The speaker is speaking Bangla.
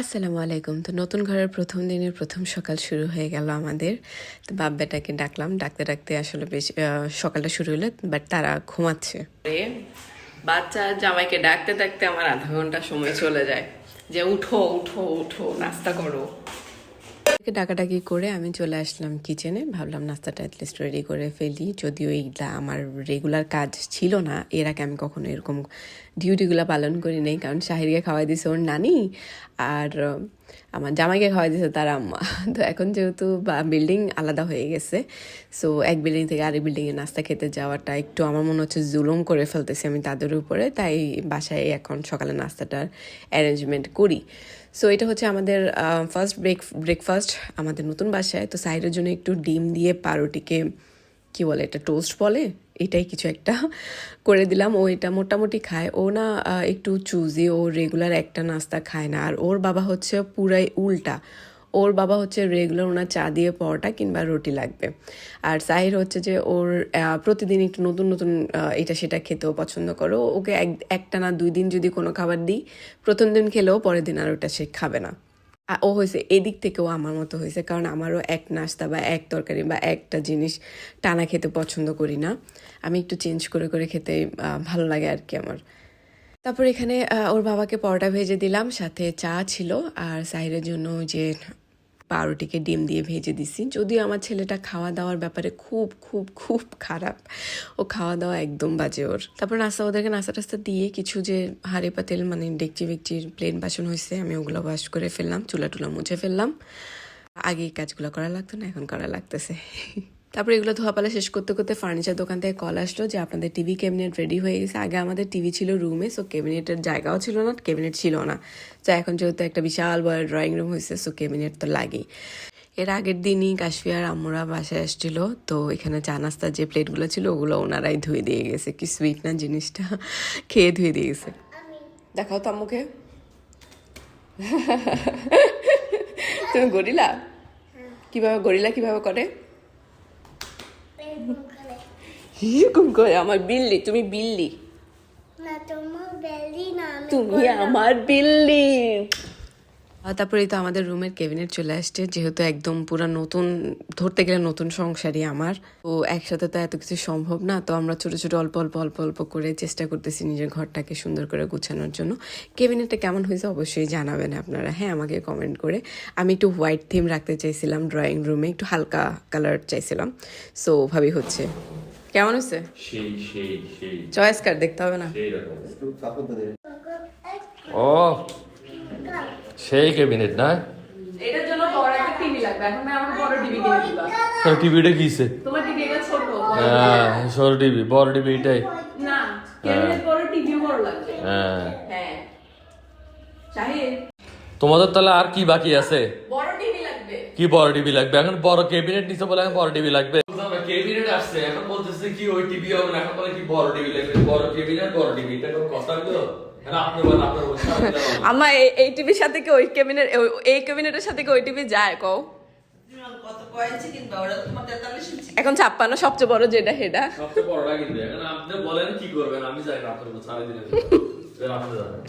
আসসালামু আলাইকুম। তো নতুন ঘরের প্রথম দিনের প্রথম সকাল শুরু হয়ে গেল আমাদের। তো বাপ বেটাকে ডাকলাম। ডাকতে ডাকতে আসলে বেশ সকালটা শুরু হলো, বাট তারা ঘুমাচ্ছে। বাচ্চা জামাইকে ডাকতে ডাকতে আমার আধা ঘণ্টা সময় চলে যায়। যে উঠো উঠো উঠো, নাস্তা করো। ডাকাডাকি করে আমি চলে আসলাম কিচেনে ভাবলাম নাস্তাটা অ্যাটলিস্ট রেডি করে ফেলি। যদিও এইটা আমার রেগুলার কাজ ছিল না, এর আগে আমি কখনো এরকম ডিউটিগুলো পালন করি নাই। কারণ শাহিরকে খাওয়াই দিছে ওর নানি। আর আমার জামাইকে খাওয়াই দিছে তার আম্মা। তো এখন যেহেতু বিল্ডিং আলাদা হয়ে গেছে সো এক বিল্ডিং থেকে আরেক বিল্ডিংয়ে নাস্তা খেতে যাওয়াটা একটু আমার মনে হচ্ছে জুলুম করে ফেলতেছি আমি তাদের উপরে, তাই বাসায় এখন সকালে নাস্তাটার অ্যারেঞ্জমেন্ট করি। সো এটা হচ্ছে আমাদের ফার্স্ট ব্রেক ব্রেকফাস্ট আমাদের নতুন বাসায়। তো সাইডের জন্য একটু ডিম দিয়ে পাউরুটিকে কি বলে এটা টোস্ট বলে? এটাই কিছু একটা করে দিলাম। ও এটা মোটামুটি খায়। ও না একটু চুজি, ও রেগুলার একটা নাস্তা খায় না। আর ওর বাবা হচ্ছে পুরাই উল্টা। ওর বাবা হচ্ছে রেগুলার ওনার চা দিয়ে পরোটা কিংবা রুটি লাগবে। আর সাহির হচ্ছে যে ওর প্রতিদিন একটু নতুন নতুন এটা সেটা খেতেও পছন্দ করো। ওকে এক, একটা না দুই দিন যদি কোনো খাবার দিই, প্রথম দিন খেলেও পরের দিন আর ওটা সে খাবে না। ও হয়েছে, এদিক থেকেও আমার মতো হয়েছে। কারণ আমারও এক নাস্তা বা এক তরকারি বা একটা জিনিস টানা খেতে পছন্দ করি না। আমি একটু চেঞ্জ করে করে খেতে ভালো লাগে আর কি আমার। তারপর এখানে ওর বাবাকে পরোটা ভেজে দিলাম, সাথে চা ছিল। আর সাহিরের জন্য যে পাউরুটিকে ডিম দিয়ে ভেজে দিছি। যদিও আমার ছেলেটা খাওয়া দাওয়ার ব্যাপারে খুব খুব খুব খারাপ। ও খাওয়া দাওয়া একদম বাজে ওর। তারপর নাস্তা, ওদেরকে নাস্তা টাস্তা দিয়ে কিছু যে হাড়ে পাতেল মানে ডেকচি বেকচির প্লেন বাসন হয়েছে আমি ওগুলো ওয়াশ করে ফেললাম, চুলা টুলা মুছে ফেললাম। আগে কাজগুলো করা লাগতো না, এখন করা লাগতেছে। তারপর এগুলো ধোয়াপালা শেষ করতে করতে ফার্নিচার দোকান থেকে কল আসলো যে আপনাদের টিভি ক্যাবিনেট রেডি হয়ে গেছে। আগে আমাদের টিভি ছিল রুমে সো ক্যাবিনেটের জায়গাও ছিল না ক্যাবিনেট ছিল না। তো এখন যেহেতু একটা বিশাল বড় ড্রয়িং রুম হয়েছে সো ক্যাবিনেট তো লাগেই। এর আগের দিনই কাশ্মীর আম্মুরা বাসায় আসছিল, তো এখানে চা নাস্তার যে প্লেটগুলো ছিল, ওগুলো ওনারাই ধুয়ে দিয়ে গেছে। কি সুইট না জিনিসটা, খেয়ে ধুয়ে দিয়ে গেছে। দেখাও তো আম্মুকে। তুমি গরিলা? কীভাবে গরিলা, কীভাবে করে? এরকম করে আমার বিল্লি তুমি বিল্লি। না তোমার বিল্লি না তুমি আমার বিল্লি। তারপরেই তো আমাদের রুমের ক্যাবিনেট চলে আসছে যেহেতু একদম পুরো নতুন ধরতে গেলে নতুন সংসারই আমার। তো একসাথে তো এত কিছু সম্ভব না তো আমরা ছোট ছোট অল্প অল্প অল্প অল্প করে চেষ্টা করতেছি নিজের ঘরটাকে সুন্দর করে গুছানোর জন্য। ক্যাবিনেটটা কেমন হয়েছে অবশ্যই জানাবেন আপনারা হ্যাঁ আমাকে কমেন্ট করে। আমি একটু হোয়াইট থিম রাখতে চাইছিলাম ড্রয়িং রুমে একটু হালকা কালার চাইছিলাম। সো ভাবি হচ্ছে। কেমন হয়েছে? সেই সেই সেই। চয়েস কার্ড দেখতে হবে না। ও! সেই ক্যাবিনেট না? এটার জন্য বড় একটা টিভি লাগবে। এখন আমাকে বড় টিভি কিনে দিবা। টিভিটা কিসে? তোমার টিভি এটা ছোট হ্যাঁ ছোট টিভি বড় টিভি এটাই। না ক্যাবিনেট বড় টিভিও বড় লাগবে। হ্যাঁ। হ্যাঁ। শাহিদ তোমাদের তাহলে আর কি বাকি আছে? বড় টিভি লাগবে। কি বড় টিভি লাগবে? এখন বড় ক্যাবিনেট নিতে বলে এখন বড় টিভি লাগবে। আসছে এখন বলতেছে কি ওই টিভি হবে না এখন বলে কি বড় টিভি লাগবে বড় ক্যাবিনেট বড় টিভি এটা কোনো কথা হলো আপনি বলেন আপনার বলছেন আমা এই টিভির সাথে কি ওই ক্যাবিনেট এই ক্যাবিনেটের সাথে কি ওই টিভি যায় কও? এখন ছাপ্পান্ন সবচেয়ে বড় যেটা সেটা। সবচেয়ে বড়টা কিন্তু এখন আপনি বলেন কি করবেন আমি জানি না আপনার সারা দিনে আপনি জানেন।